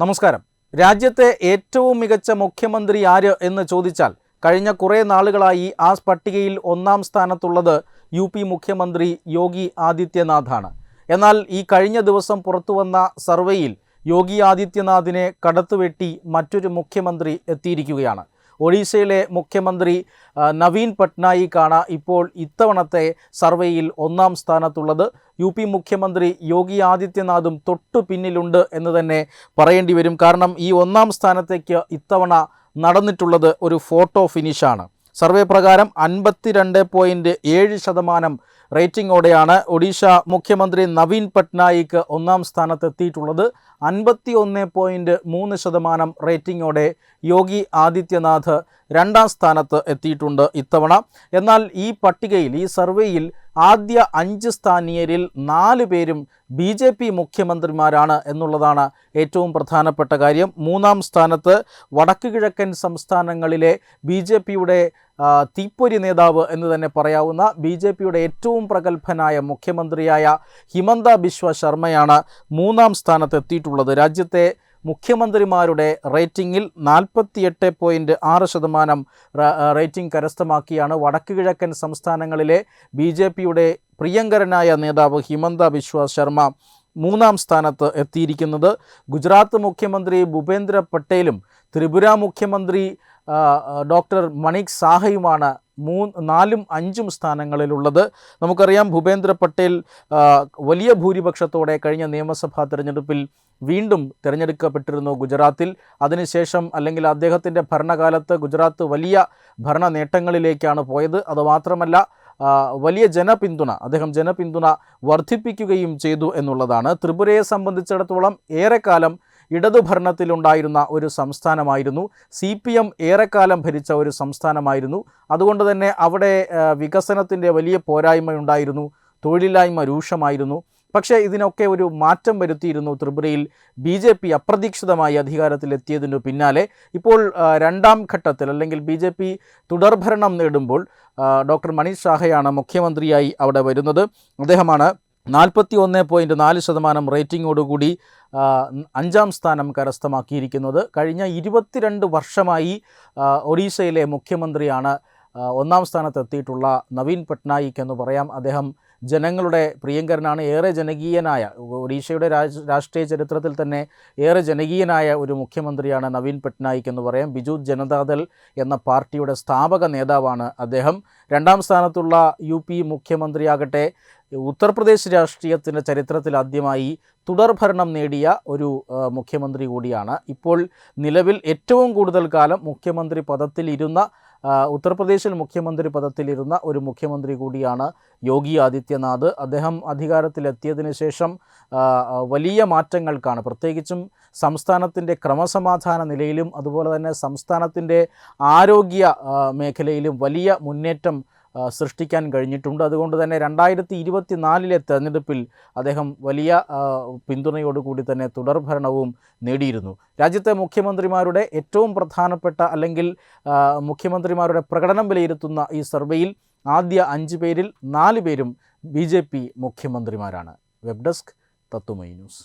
നമസ്കാരം. രാജ്യത്തെ ഏറ്റവും മികച്ച മുഖ്യമന്ത്രി ആര് എന്ന് ചോദിച്ചാൽ കഴിഞ്ഞ കുറേ നാളുകളായി ആ പട്ടികയിൽ ഒന്നാം സ്ഥാനത്തുള്ളത് യു പി മുഖ്യമന്ത്രി യോഗി ആദിത്യനാഥാണ്. എന്നാൽ ഈ കഴിഞ്ഞ ദിവസം പുറത്തുവന്ന സർവേയിൽ യോഗി ആദിത്യനാഥിനെ കടത്തുവെട്ടി മറ്റൊരു മുഖ്യമന്ത്രി എത്തിയിരിക്കുകയാണ്. ഒഡീഷയിലെ മുഖ്യമന്ത്രി നവീൻ പട്നായിക്കാണ് ഇപ്പോൾ ഇത്തവണത്തെ സർവേയിൽ ഒന്നാം സ്ഥാനത്തുള്ളത്. യു പി മുഖ്യമന്ത്രി യോഗി ആദിത്യനാഥും തൊട്ടു പിന്നിലുണ്ട് എന്ന് തന്നെ പറയേണ്ടി വരും. കാരണം ഈ ഒന്നാം സ്ഥാനത്തേക്ക് ഇത്തവണ നടന്നിട്ടുള്ളത് ഒരു ഫോട്ടോ ഫിനിഷാണ്. സർവേ പ്രകാരം അൻപത്തിരണ്ട് പോയിന്റ് ഏഴ് ശതമാനം റേറ്റിംഗോടെയാണ് ഒഡീഷ മുഖ്യമന്ത്രി നവീൻ പട്നായിക്ക് ഒന്നാം സ്ഥാനത്തെത്തിയിട്ടുള്ളത്. അൻപത്തി ഒന്ന് പോയിന്റ് മൂന്ന് ശതമാനം റേറ്റിംഗോടെ യോഗി ആദിത്യനാഥ് രണ്ടാം സ്ഥാനത്ത് എത്തിയിട്ടുണ്ട് ഇത്തവണ. എന്നാൽ ഈ പട്ടികയിൽ ഈ സർവേയിൽ ആദ്യ അഞ്ച് സ്ഥാനീയരിൽ നാല് പേരും ബി ജെ പി മുഖ്യമന്ത്രിമാരാണ് എന്നുള്ളതാണ് ഏറ്റവും പ്രധാനപ്പെട്ട കാര്യം. മൂന്നാം സ്ഥാനത്ത് വടക്ക് കിഴക്കൻ സംസ്ഥാനങ്ങളിലെ ബി ജെ പിയുടെ തീപ്പൊരി നേതാവ് എന്ന് തന്നെ പറയാവുന്ന ബി ജെ പിയുടെ ഏറ്റവും പ്രഗത്ഭനായ മുഖ്യമന്ത്രിയായ ഹിമന്ത ബിശ്വ ശർമ്മയാണ് മൂന്നാം സ്ഥാനത്തെത്തിയിട്ടുള്ളത്. രാജ്യത്തെ മുഖ്യമന്ത്രിമാരുടെ റേറ്റിംഗിൽ നാൽപ്പത്തിയെട്ട് പോയിന്റ് ആറ് ശതമാനം റേറ്റിംഗ് കരസ്ഥമാക്കിയാണ് വടക്കു കിഴക്കൻ സംസ്ഥാനങ്ങളിലെ ബി ജെ പിയുടെ പ്രിയങ്കരനായ നേതാവ് ഹിമന്ത ബിശ്വ ശർമ്മ മൂന്നാം സ്ഥാനത്ത് എത്തിയിരിക്കുന്നത് ഗുജറാത്ത് മുഖ്യമന്ത്രി ഭൂപേന്ദ്ര പട്ടേലും ത്രിപുര മുഖ്യമന്ത്രി ഡോക്ടർ മണിക് സാഹയുമാണ് മൂ നാലും അഞ്ചും സ്ഥാനങ്ങളിലുള്ളത്. നമുക്കറിയാം ഭൂപേന്ദ്ര പട്ടേൽ വലിയ ഭൂരിപക്ഷത്തോടെ കഴിഞ്ഞ നിയമസഭാ തെരഞ്ഞെടുപ്പിൽ വീണ്ടും തിരഞ്ഞെടുക്കപ്പെട്ടിരുന്നു ഗുജറാത്തിൽ. അതിനുശേഷം അല്ലെങ്കിൽ അദ്ദേഹത്തിന്റെ ഭരണകാലത്ത് ഗുജറാത്ത് വലിയ ഭരണ നേട്ടങ്ങളിലേക്കാണ് പോയത്. അതുമാത്രമല്ല വലിയ ജനപിന്തുണ അദ്ദേഹം ജനപിന്തുണ വർദ്ധിപ്പിക്കുകയും ചെയ്തു എന്നുള്ളതാണ്. ത്രിപുരയെ സംബന്ധിച്ചിടത്തോളം ഏറെക്കാലം ഇടതു ഭരണത്തിലുണ്ടായിരുന്ന ഒരു സംസ്ഥാനമായിരുന്നു. സി പി എം ഏറെക്കാലം ഭരിച്ച ഒരു സംസ്ഥാനമായിരുന്നു. അതുകൊണ്ട് തന്നെ അവിടെ വികസനത്തിന്റെ വലിയ പോരായ്മയുണ്ടായിരുന്നു. തൊഴിലില്ലായ്മ രൂക്ഷമായിരുന്നു. പക്ഷേ ഇതിനൊക്കെ ഒരു മാറ്റം വരുത്തിയിരുന്നു ത്രിപുരയിൽ ബി ജെ പി അപ്രതീക്ഷിതമായി അധികാരത്തിലെത്തിയതിനു പിന്നാലെ. ഇപ്പോൾ രണ്ടാം ഘട്ടത്തിൽ അല്ലെങ്കിൽ ബി ജെ പി തുടർഭരണം നേടുമ്പോൾ ഡോക്ടർ മനീഷ് ഷാഹയാണ് മുഖ്യമന്ത്രിയായി അവിടെ വരുന്നത്. അദ്ദേഹമാണ് നാൽപ്പത്തി ഒന്ന് പോയിന്റ് നാല് ശതമാനം റേറ്റിംഗോടുകൂടി അഞ്ചാം സ്ഥാനം കരസ്ഥമാക്കിയിരിക്കുന്നത്. കഴിഞ്ഞ ഇരുപത്തിരണ്ട് വർഷമായി ഒഡീഷയിലെ മുഖ്യമന്ത്രിയാണ് ഒന്നാം സ്ഥാനത്തെത്തിയിട്ടുള്ള നവീൻ പട്നായിക് എന്ന് പറയാം. അദ്ദേഹം ജനങ്ങളുടെ പ്രിയങ്കരനാണ് ഏറെ ജനകീയനായ ഒഡീഷയുടെ രാഷ്ട്രീയ ചരിത്രത്തിൽ തന്നെ ഏറെ ജനകീയനായ ഒരു മുഖ്യമന്ത്രിയാണ് നവീൻ പട്നായിക് എന്ന് പറയാം. ബിജു ജനതാദൾ എന്ന പാർട്ടിയുടെ സ്ഥാപക നേതാവാണ് അദ്ദേഹം. രണ്ടാം സ്ഥാനത്തുള്ള യു പി മുഖ്യമന്ത്രിയാകട്ടെ ഉത്തർപ്രദേശ് രാഷ്ട്രീയത്തിന്റെ ചരിത്രത്തിൽ ആദ്യമായി തുടർഭരണം നേടിയ ഒരു മുഖ്യമന്ത്രി കൂടിയാണ്. ഇപ്പോൾ നിലവിൽ ഏറ്റവും കൂടുതൽ കാലം മുഖ്യമന്ത്രി പദത്തിലിരുന്ന ഉത്തർപ്രദേശിൽ മുഖ്യമന്ത്രി പദത്തിലിരുന്ന ഒരു മുഖ്യമന്ത്രി കൂടിയാണ് യോഗി ആദിത്യനാഥ്. അദ്ദേഹം അധികാരത്തിലെത്തിയതിന് ശേഷം വലിയ മാറ്റങ്ങൾക്കാണ്. പ്രത്യേകിച്ചും സംസ്ഥാനത്തിന്റെ ക്രമസമാധാന നിലയിലും അതുപോലെ തന്നെ സംസ്ഥാനത്തിന്റെ ആരോഗ്യ മേഖലയിലും വലിയ മുന്നേറ്റം സൃഷ്ടിക്കാൻ കഴിഞ്ഞിട്ടുണ്ട്. അതുകൊണ്ട് തന്നെ രണ്ടായിരത്തി ഇരുപത്തി നാലിലെ തെരഞ്ഞെടുപ്പിൽ അദ്ദേഹം വലിയ പിന്തുണയോടുകൂടി തന്നെ തുടർഭരണവും നേടിയിരുന്നു. രാജ്യത്തെ മുഖ്യമന്ത്രിമാരുടെ ഏറ്റവും പ്രധാനപ്പെട്ട അല്ലെങ്കിൽ മുഖ്യമന്ത്രിമാരുടെ പ്രകടനം വിലയിരുത്തുന്ന ഈ സർവേയിൽ ആദ്യ അഞ്ച് പേരിൽ നാല് പേരും ബി മുഖ്യമന്ത്രിമാരാണ്. വെബ് ഡെസ്ക് തത്വമൈ ന്യൂസ്.